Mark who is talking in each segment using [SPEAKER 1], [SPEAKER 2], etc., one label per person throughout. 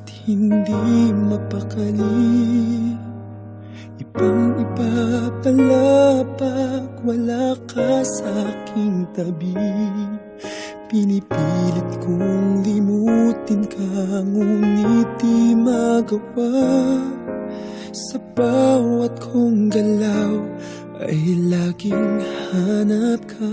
[SPEAKER 1] at hindi mapakali Ibang iba pala pag wala ka sa aking tabi. Pinipilit kong limutin ka Ngunit di magawa. Sa bawat kong galaw Ay laging hanap ka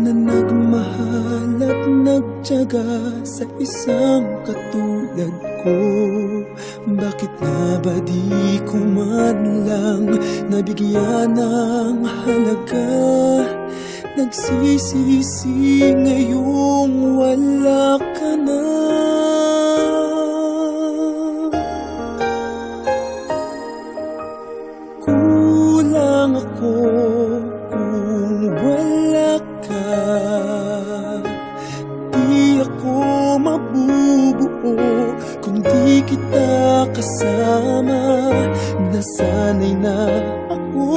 [SPEAKER 1] Na nagmahal at nagtyaga Sa isang katulad ko. Bakit nga ba di ko man lang Nabigyan ng halaga? Nagsisisi ngayong wala ka na kita kasama Nasanay na ako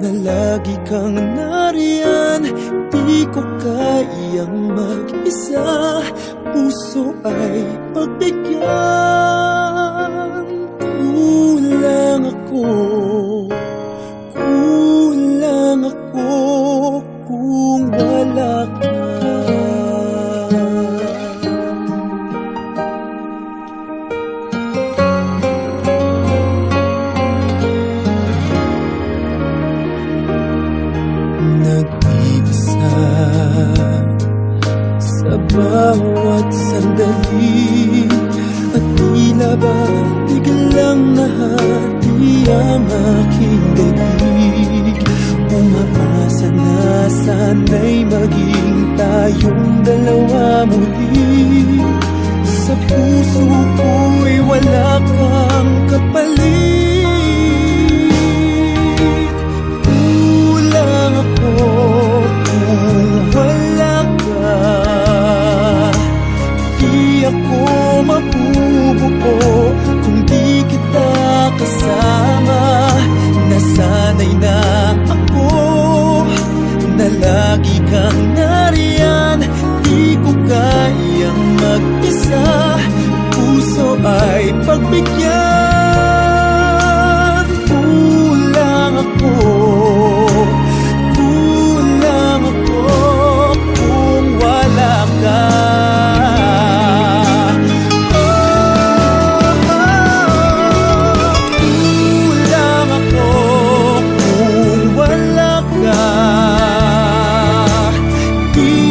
[SPEAKER 1] na lagi kang nariyan. Di ko kayang mag-isa Puso ay pagbigyan. Kulang ako Kulang ako kung wala ka Nag-iisa sa bawat sandali At tila ba biglang nahati ang aking daig? Umaasa na sana'y maging tayong dalawa muli. Sa puso ko'y wala kang kapalit lagi kang nariyan Di ko kayang mag-isa. Puso ay pagbigyan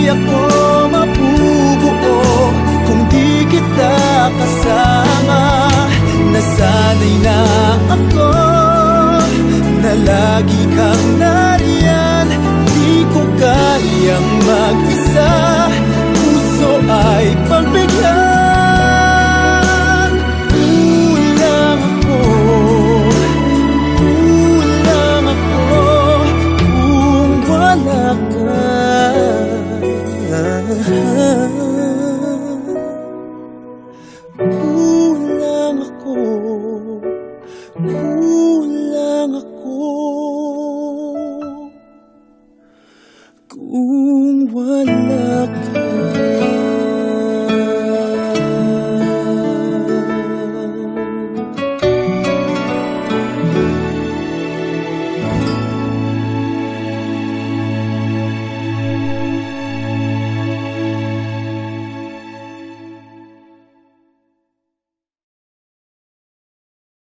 [SPEAKER 1] ako mabubuo kung di kita kasama. Nasanay na ako na lagi kang nariyan. Di ko kayang mag-isa Kung wala ka